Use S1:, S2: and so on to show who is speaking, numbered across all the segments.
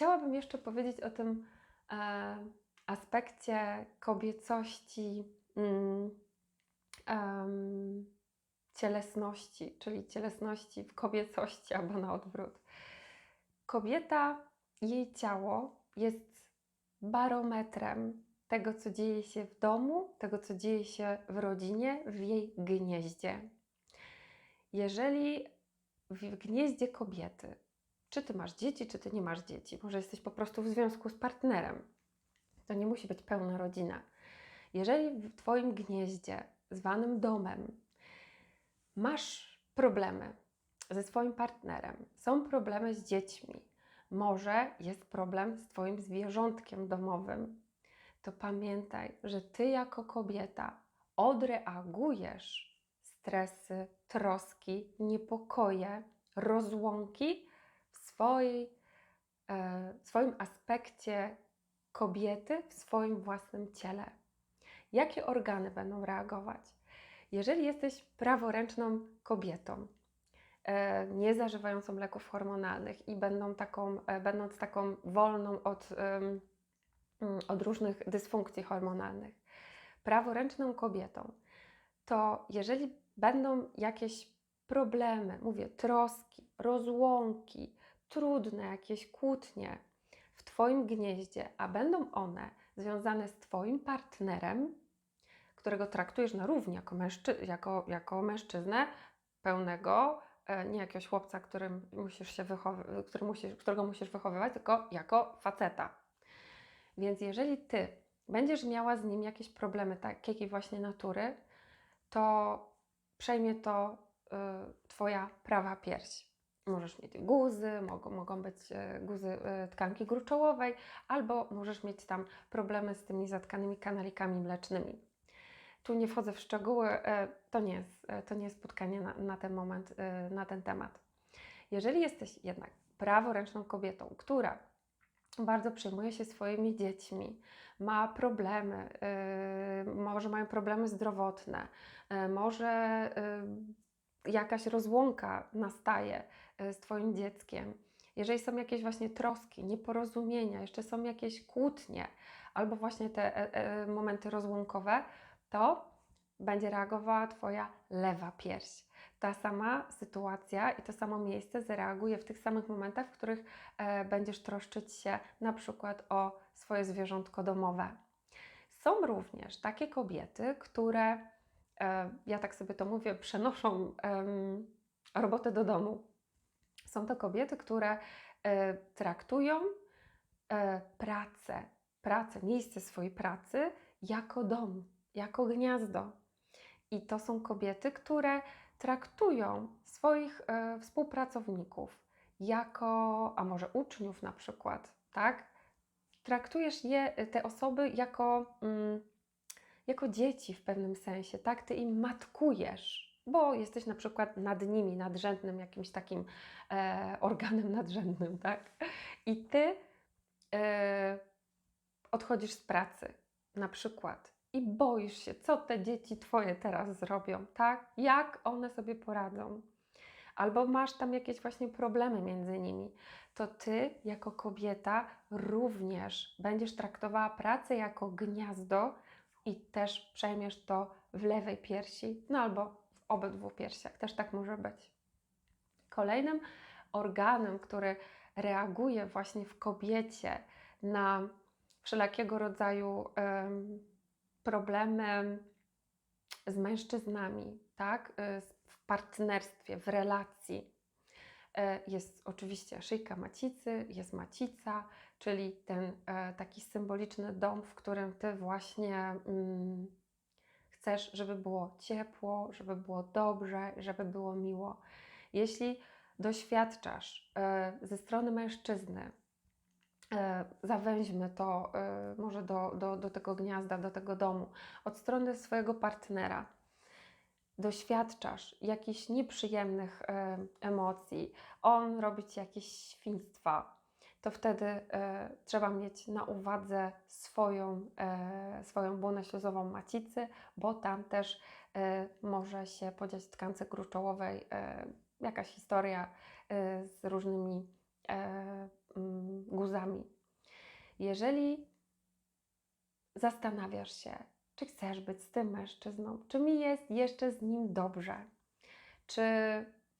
S1: chciałabym jeszcze powiedzieć o tym e, aspekcie kobiecości, mm, cielesności, czyli cielesności w kobiecości albo na odwrót. Kobieta, jej ciało jest barometrem tego, co dzieje się w domu, tego, co dzieje się w rodzinie, w jej gnieździe. Jeżeli w gnieździe kobiety, czy ty masz dzieci, czy ty nie masz dzieci, może jesteś po prostu w związku z partnerem, to nie musi być pełna rodzina. Jeżeli w Twoim gnieździe, zwanym domem, masz problemy ze swoim partnerem, są problemy z dziećmi, może jest problem z Twoim zwierzątkiem domowym, to pamiętaj, że Ty jako kobieta odreagujesz. Stresy, troski, niepokoje, rozłąki swojej, e, swoim aspekcie kobiety, w swoim własnym ciele. Jakie organy będą reagować? Jeżeli jesteś praworęczną kobietą, e, nie zażywającą leków hormonalnych i będą taką, e, będąc taką wolną od, mm, od różnych dysfunkcji hormonalnych, praworęczną kobietą, to jeżeli będą jakieś problemy, mówię, troski, rozłąki, trudne jakieś kłótnie w Twoim gnieździe, a będą one związane z Twoim partnerem, którego traktujesz na równi jako, mężczy jako, jako mężczyznę pełnego, e, nie jakiegoś chłopca, którym musisz się który musisz, którego musisz wychowywać, tylko jako faceta. Więc jeżeli Ty będziesz miała z nim jakieś problemy takiej właśnie natury, to przejmie to y, Twoja prawa pierś. Możesz mieć guzy, mogą, mogą być y, guzy y, tkanki gruczołowej, albo możesz mieć tam problemy z tymi zatkanymi kanalikami mlecznymi. Tu nie wchodzę w szczegóły, to nie jest, to nie jest spotkanie na, na ten moment, na ten temat. Jeżeli jesteś jednak praworęczną kobietą, która bardzo przejmuje się swoimi dziećmi, ma problemy, może mają problemy zdrowotne, może jakaś rozłąka nastaje yy, z Twoim dzieckiem. Jeżeli są jakieś właśnie troski, nieporozumienia, jeszcze są jakieś kłótnie, albo właśnie te e, e, momenty rozłąkowe, to będzie reagowała Twoja lewa pierś. Ta sama sytuacja i to samo miejsce zareaguje w tych samych momentach, w których e, będziesz troszczyć się na przykład o swoje zwierzątko domowe. Są również takie kobiety, które, e, ja tak sobie to mówię, przenoszą e, robotę do domu. Są to kobiety, które e, traktują e, pracę, pracę, miejsce swojej pracy jako dom, jako gniazdo. I to są kobiety, które traktują swoich e, współpracowników jako, a może uczniów na przykład, tak? Traktujesz je, e, te osoby jako, mm, jako dzieci w pewnym sensie, tak? Ty im matkujesz, bo jesteś na przykład nad nimi, nadrzędnym jakimś takim e, organem nadrzędnym, tak? I ty e, odchodzisz z pracy, na przykład i boisz się, co te dzieci twoje teraz zrobią, tak? Jak one sobie poradzą? Albo masz tam jakieś właśnie problemy między nimi, to ty jako kobieta również będziesz traktowała pracę jako gniazdo i też przejmiesz to w lewej piersi, no albo w obydwu piersiach, też tak może być. Kolejnym organem, który reaguje właśnie w kobiecie na wszelakiego rodzaju problemy z mężczyznami, tak? Y, w partnerstwie, w relacji. Y, jest oczywiście szyjka macicy, jest macica, czyli ten e, taki symboliczny dom, w którym ty właśnie mm, chcesz, żeby było ciepło, żeby było dobrze, żeby było miło. Jeśli doświadczasz e, ze strony mężczyzny E, zawęźmy to może do, do, do tego gniazda, do tego domu, od strony swojego partnera. Doświadczasz jakichś nieprzyjemnych emocji, on robi ci jakieś świństwa, to wtedy trzeba mieć na uwadze swoją, swoją błonę śluzową macicy, bo tam też może się podziać w tkance gruczołowej jakaś historia z różnymi mm, guzami. Jeżeli zastanawiasz się, czy chcesz być z tym mężczyzną, czy mi jest jeszcze z nim dobrze, czy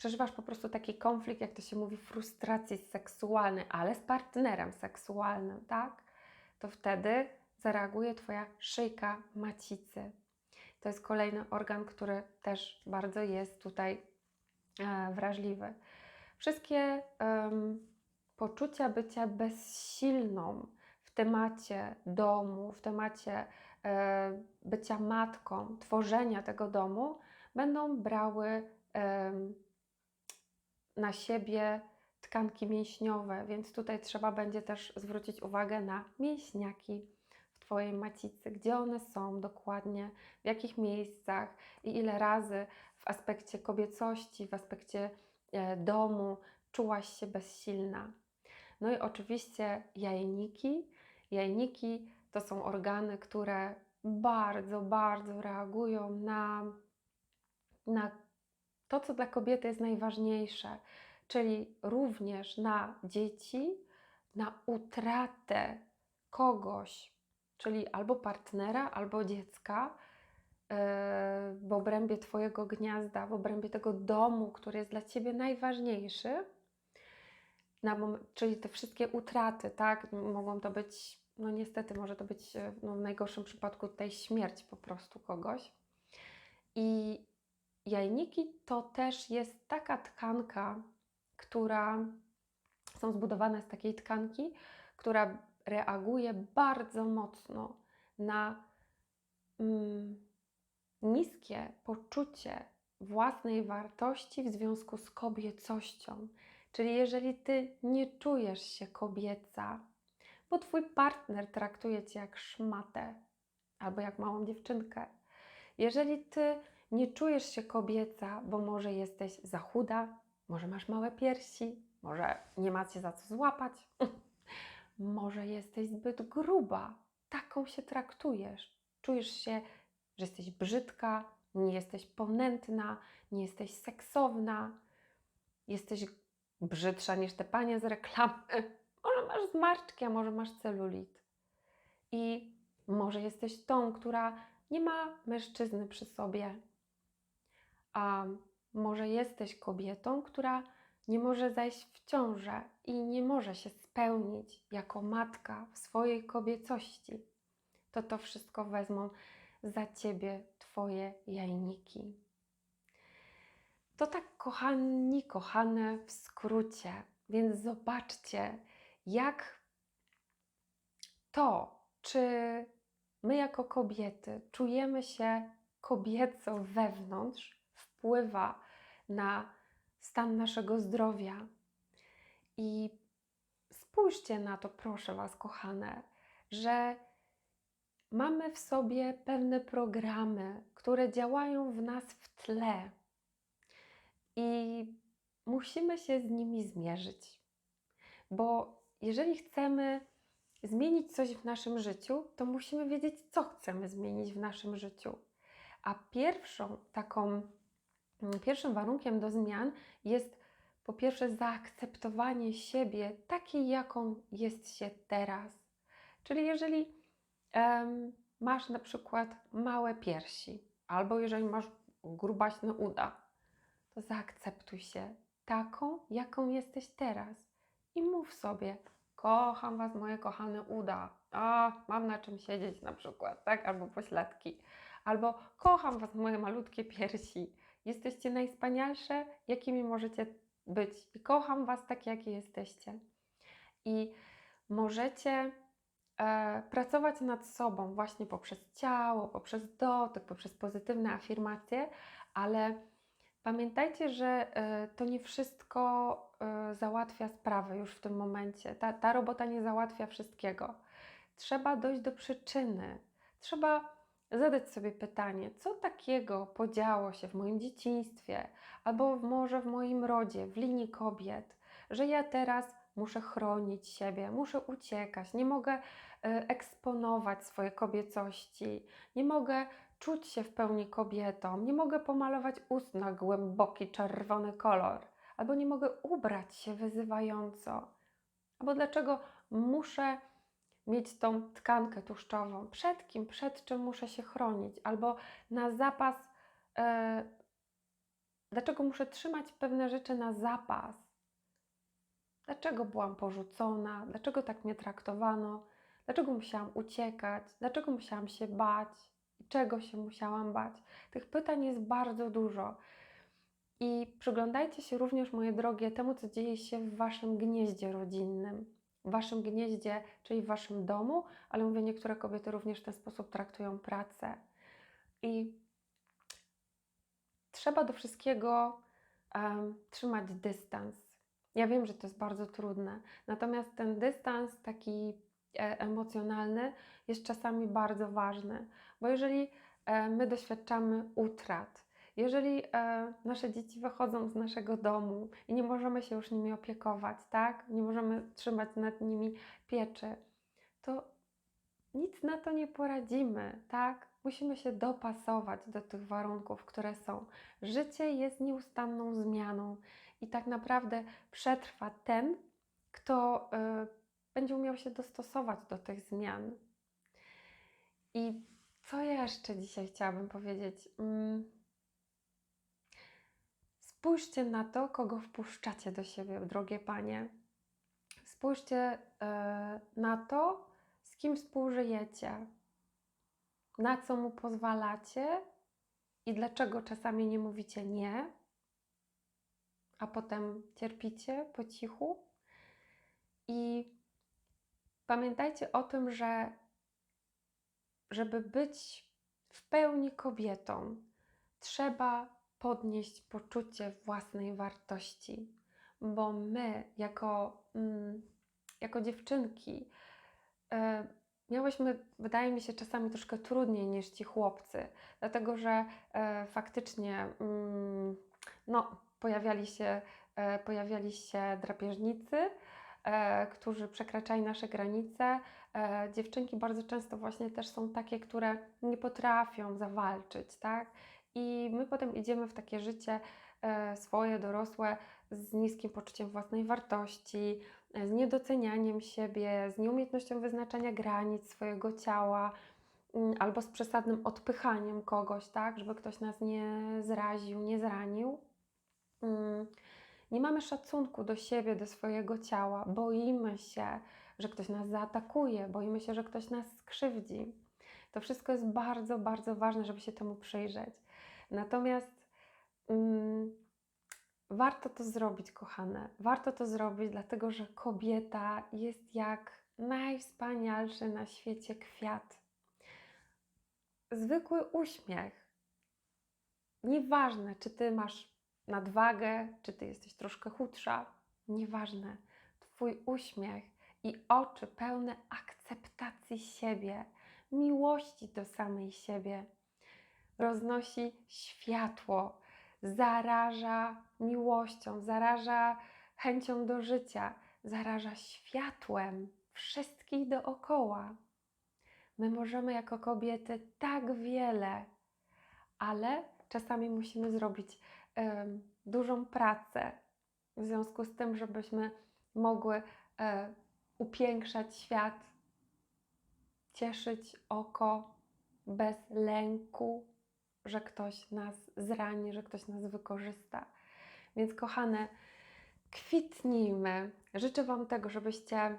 S1: przeżywasz po prostu taki konflikt, jak to się mówi, frustracji seksualnej, ale z partnerem seksualnym, tak? To wtedy zareaguje Twoja szyjka macicy. To jest kolejny organ, który też bardzo jest tutaj e, wrażliwy. Wszystkie um, poczucia bycia bezsilną w temacie domu, w temacie e, bycia matką, tworzenia tego domu, będą brały na siebie tkanki mięśniowe, więc tutaj trzeba będzie też zwrócić uwagę na mięśniaki w Twojej macicy, gdzie one są dokładnie, w jakich miejscach i ile razy w aspekcie kobiecości, w aspekcie e, domu czułaś się bezsilna. No i oczywiście jajniki. Jajniki to są organy, które bardzo, bardzo reagują na, na to, co dla kobiety jest najważniejsze, czyli również na dzieci, na utratę kogoś, czyli albo partnera, albo dziecka yy, w obrębie Twojego gniazda, w obrębie tego domu, który jest dla Ciebie najważniejszy. Na czyli te wszystkie utraty, tak? Mogą to być, no niestety, może to być no w najgorszym przypadku tutaj śmierć po prostu kogoś. I Jajniki to też jest taka tkanka, która są zbudowane z takiej tkanki, która reaguje bardzo mocno na mm, niskie poczucie własnej wartości w związku z kobiecością. Czyli jeżeli ty nie czujesz się kobieca, bo twój partner traktuje cię jak szmatę albo jak małą dziewczynkę, jeżeli ty nie czujesz się kobieca, bo może jesteś za chuda, może masz małe piersi, może nie macie za co złapać, może jesteś zbyt gruba, taką się traktujesz. Czujesz się, że jesteś brzydka, nie jesteś ponętna, nie jesteś seksowna, jesteś brzydsza niż te panie z reklamy. Może masz zmarszczki, a może masz celulit. I może jesteś tą, która nie ma mężczyzny przy sobie, a może jesteś kobietą, która nie może zajść w ciążę i nie może się spełnić jako matka w swojej kobiecości, to to wszystko wezmą za ciebie Twoje jajniki. To tak, kochani, kochane, w skrócie. Więc zobaczcie, jak to, czy my jako kobiety czujemy się kobieco wewnątrz, wpływa na stan naszego zdrowia. I spójrzcie na to, proszę Was, kochane, że mamy w sobie pewne programy, które działają w nas w tle i musimy się z nimi zmierzyć. Bo jeżeli chcemy zmienić coś w naszym życiu, to musimy wiedzieć, co chcemy zmienić w naszym życiu. A pierwszą taką pierwszym warunkiem do zmian jest po pierwsze zaakceptowanie siebie takiej, jaką jest się teraz. Czyli jeżeli um, masz na przykład małe piersi, albo jeżeli masz grubaśne uda, to zaakceptuj się taką, jaką jesteś teraz. I mów sobie, kocham Was, moje kochane uda. A, mam na czym siedzieć na przykład, tak? Albo pośladki. Albo kocham Was, moje malutkie piersi. Jesteście najwspanialsze, jakimi możecie być. I kocham Was tak, jakie jesteście. I możecie e, pracować nad sobą właśnie poprzez ciało, poprzez dotyk, poprzez pozytywne afirmacje, ale pamiętajcie, że e, to nie wszystko e, załatwia sprawę już w tym momencie. Ta, ta robota nie załatwia wszystkiego. Trzeba dojść do przyczyny. Trzeba zadać sobie pytanie, co takiego podziało się w moim dzieciństwie, albo może w moim rodzie, w linii kobiet, że ja teraz muszę chronić siebie, muszę uciekać, nie mogę e, eksponować swojej kobiecości, nie mogę czuć się w pełni kobietą, nie mogę pomalować ust na głęboki czerwony kolor, albo nie mogę ubrać się wyzywająco, Albo dlaczego muszę mieć tą tkankę tłuszczową? Przed kim, przed czym muszę się chronić? Albo na zapas, e, dlaczego muszę trzymać pewne rzeczy na zapas? Dlaczego byłam porzucona? Dlaczego tak mnie traktowano? Dlaczego musiałam uciekać? Dlaczego musiałam się bać? Czego się musiałam bać? Tych pytań jest bardzo dużo. I przyglądajcie się również, moje drogie, temu, co dzieje się w waszym gnieździe rodzinnym. W waszym gnieździe, czyli w waszym domu, ale mówię, niektóre kobiety również w ten sposób traktują pracę. I trzeba do wszystkiego em, trzymać dystans. Ja wiem, że to jest bardzo trudne, natomiast ten dystans taki e, emocjonalny jest czasami bardzo ważny, bo jeżeli e, my doświadczamy utrat, jeżeli e, nasze dzieci wychodzą z naszego domu i nie możemy się już nimi opiekować, tak? Nie możemy trzymać nad nimi pieczy, to nic na to nie poradzimy, tak? Musimy się dopasować do tych warunków, które są. Życie jest nieustanną zmianą i tak naprawdę przetrwa ten, kto y, będzie umiał się dostosować do tych zmian. I co jeszcze dzisiaj chciałabym powiedzieć? Mm. Spójrzcie na to, kogo wpuszczacie do siebie, drogie panie. Spójrzcie e, na to, z kim współżyjecie, na co mu pozwalacie i dlaczego czasami nie mówicie nie, a potem cierpicie po cichu. I pamiętajcie o tym, że żeby być w pełni kobietą, trzeba podnieść poczucie własnej wartości, bo my, jako, mm, jako dziewczynki, e, miałyśmy, wydaje mi się, czasami troszkę trudniej niż ci chłopcy, dlatego że e, faktycznie mm, no, pojawiali, się, e, pojawiali się drapieżnicy, e, którzy przekraczali nasze granice. E, dziewczynki bardzo często właśnie też są takie, które nie potrafią zawalczyć, tak? I my potem idziemy w takie życie e, swoje, dorosłe, z niskim poczuciem własnej wartości, e, z niedocenianiem siebie, z nieumiejętnością wyznaczania granic swojego ciała, mm, albo z przesadnym odpychaniem kogoś, tak, żeby ktoś nas nie zraził, nie zranił. Mm, nie mamy szacunku do siebie, do swojego ciała, boimy się, że ktoś nas zaatakuje, boimy się, że ktoś nas skrzywdzi. To wszystko jest bardzo, bardzo ważne, żeby się temu przyjrzeć. Natomiast mm, warto to zrobić, kochane. Warto to zrobić, dlatego że kobieta jest jak najwspanialszy na świecie kwiat. Zwykły uśmiech. Nieważne, czy ty masz nadwagę, czy ty jesteś troszkę chudsza, nieważne. Twój uśmiech i oczy pełne akceptacji siebie, miłości do samej siebie roznosi światło, zaraża miłością, zaraża chęcią do życia, zaraża światłem wszystkich dookoła. My możemy jako kobiety tak wiele, ale czasami musimy zrobić um, dużą pracę w związku z tym, żebyśmy mogły um, upiększać świat, cieszyć oko bez lęku, że ktoś nas zrani, że ktoś nas wykorzysta. Więc kochane, kwitnijmy. Życzę Wam tego, żebyście,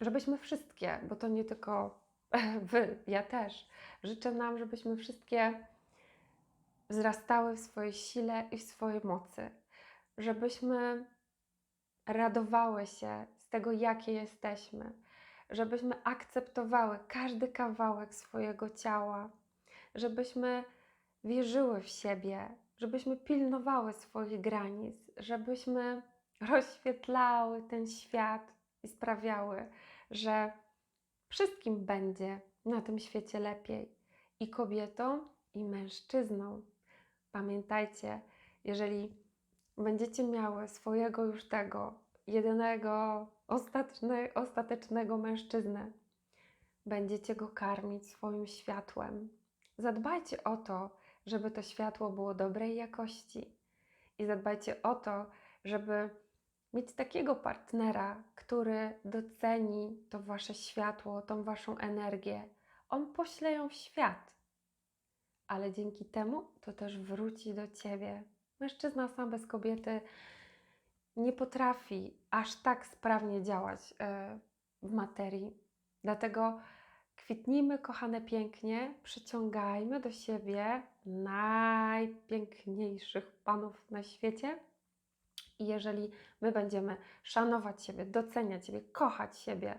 S1: żebyśmy wszystkie, bo to nie tylko Wy, ja też, życzę nam, żebyśmy wszystkie wzrastały w swojej sile i w swojej mocy, żebyśmy radowały się z tego, jakie jesteśmy, żebyśmy akceptowały każdy kawałek swojego ciała, żebyśmy wierzyły w siebie, żebyśmy pilnowały swoich granic, żebyśmy rozświetlały ten świat i sprawiały, że wszystkim będzie na tym świecie lepiej i kobietom, i mężczyznom. Pamiętajcie, jeżeli będziecie miały swojego już tego jedynego, ostateczne, ostatecznego mężczyznę, będziecie go karmić swoim światłem. Zadbajcie o to, żeby to światło było dobrej jakości. I zadbajcie o to, żeby mieć takiego partnera, który doceni to wasze światło, tą waszą energię. On pośle ją w świat, ale dzięki temu to też wróci do ciebie. Mężczyzna sam bez kobiety nie potrafi aż tak sprawnie działać e, w materii. Dlatego kwitnijmy, kochane pięknie, przyciągajmy do siebie najpiękniejszych panów na świecie. I jeżeli my będziemy szanować siebie, doceniać siebie, kochać siebie,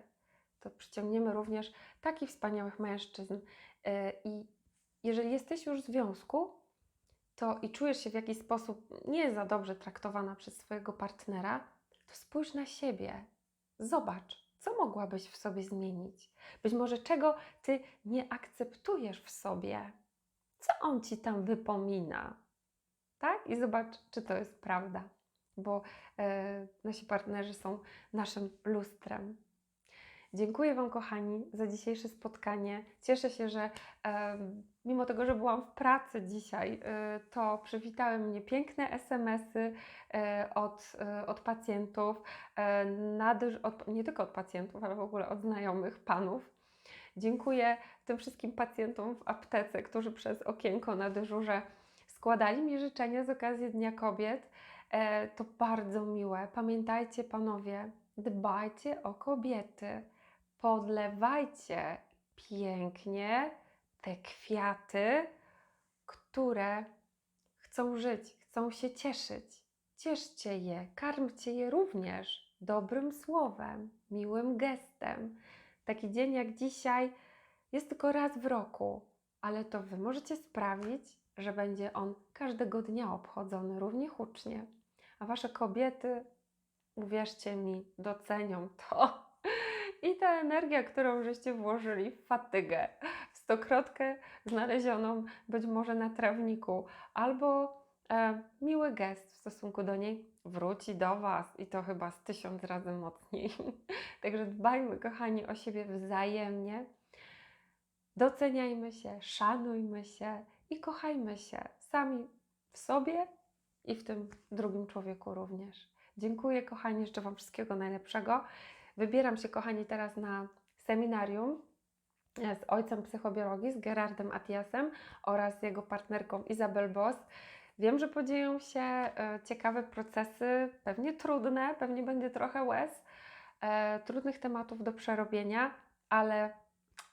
S1: to przyciągniemy również takich wspaniałych mężczyzn. E, I jeżeli jesteś już w związku, to i czujesz się w jakiś sposób nie za dobrze traktowana przez swojego partnera, to spójrz na siebie. Zobacz, co mogłabyś w sobie zmienić. Być może czego ty nie akceptujesz w sobie. Co on ci tam wypomina? Tak? I zobacz, czy to jest prawda. Bo e, nasi partnerzy są naszym lustrem. Dziękuję Wam, kochani, za dzisiejsze spotkanie. Cieszę się, że e, mimo tego, że byłam w pracy dzisiaj, e, to przywitały mnie piękne SMS-y e, od, e, od pacjentów, e, nadyż, od, nie tylko od pacjentów, ale w ogóle od znajomych panów. Dziękuję tym wszystkim pacjentom w aptece, którzy przez okienko na dyżurze składali mi życzenia z okazji Dnia Kobiet. E, to bardzo miłe. Pamiętajcie, panowie, dbajcie o kobiety podlewajcie pięknie te kwiaty, które chcą żyć, chcą się cieszyć. Cieszcie je, karmcie je również dobrym słowem, miłym gestem. Taki dzień jak dzisiaj jest tylko raz w roku, ale to Wy możecie sprawić, że będzie on każdego dnia obchodzony równie hucznie. A Wasze kobiety, uwierzcie mi, docenią to i ta energia, którą żeście włożyli w fatygę, w stokrotkę znalezioną być może na trawniku, albo e, miły gest w stosunku do niej wróci do Was i to chyba z tysiąc razy mocniej. Także dbajmy, kochani, o siebie wzajemnie. Doceniajmy się, szanujmy się i kochajmy się sami w sobie i w tym drugim człowieku również. Dziękuję, kochani, życzę Wam wszystkiego najlepszego. Wybieram się, kochani, teraz na seminarium e, z ojcem psychobiologii, z Gerardem Atiasem oraz jego partnerką Izabel Boss. Wiem, że podzieją się e, ciekawe procesy, pewnie trudne, pewnie będzie trochę łez, e, trudnych tematów do przerobienia, ale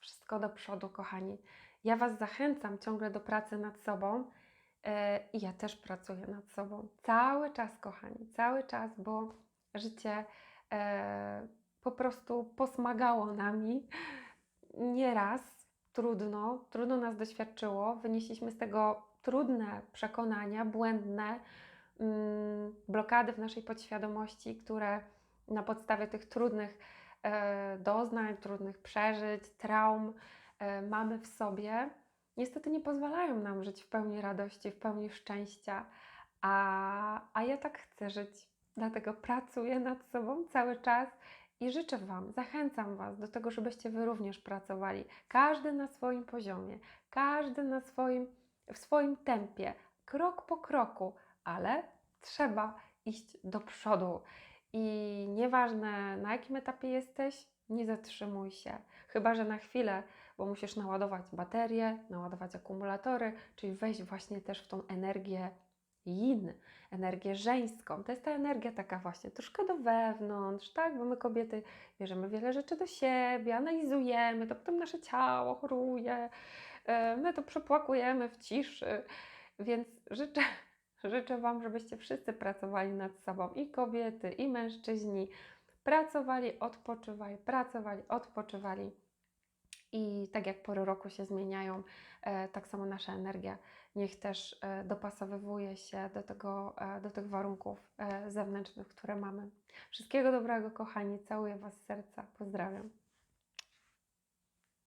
S1: wszystko do przodu, kochani. Ja Was zachęcam ciągle do pracy nad sobą i ja też pracuję nad sobą. Cały czas, kochani, cały czas, bo życie po prostu posmagało nami nieraz, trudno, trudno nas doświadczyło. Wynieśliśmy z tego trudne przekonania, błędne mm, blokady w naszej podświadomości, które na podstawie tych trudnych e, doznań, trudnych przeżyć, traum e, mamy w sobie, niestety nie pozwalają nam żyć w pełni radości, w pełni szczęścia. A, a ja tak chcę żyć, dlatego pracuję nad sobą cały czas i życzę Wam, zachęcam Was do tego, żebyście Wy również pracowali. Każdy na swoim poziomie, każdy na swoim, w swoim tempie, krok po kroku, ale trzeba iść do przodu. I nieważne na jakim etapie jesteś, nie zatrzymuj się. Chyba, że na chwilę, bo musisz naładować baterie, naładować akumulatory, czyli wejść właśnie też w tą energię yin, energię żeńską. To jest ta energia taka właśnie troszkę do wewnątrz, tak? Bo my kobiety bierzemy wiele rzeczy do siebie, analizujemy, to potem nasze ciało choruje, e, my to przepłakujemy w ciszy. Więc życzę, życzę Wam, żebyście wszyscy pracowali nad sobą, i kobiety, i mężczyźni. Pracowali, odpoczywali, pracowali, odpoczywali. I tak jak pory roku się zmieniają, e, tak samo nasza energia niech też e, dopasowywuje się do, tego, e, do tych warunków zewnętrznych, które mamy. Wszystkiego dobrego, kochani. Całuję Was z serca. Pozdrawiam.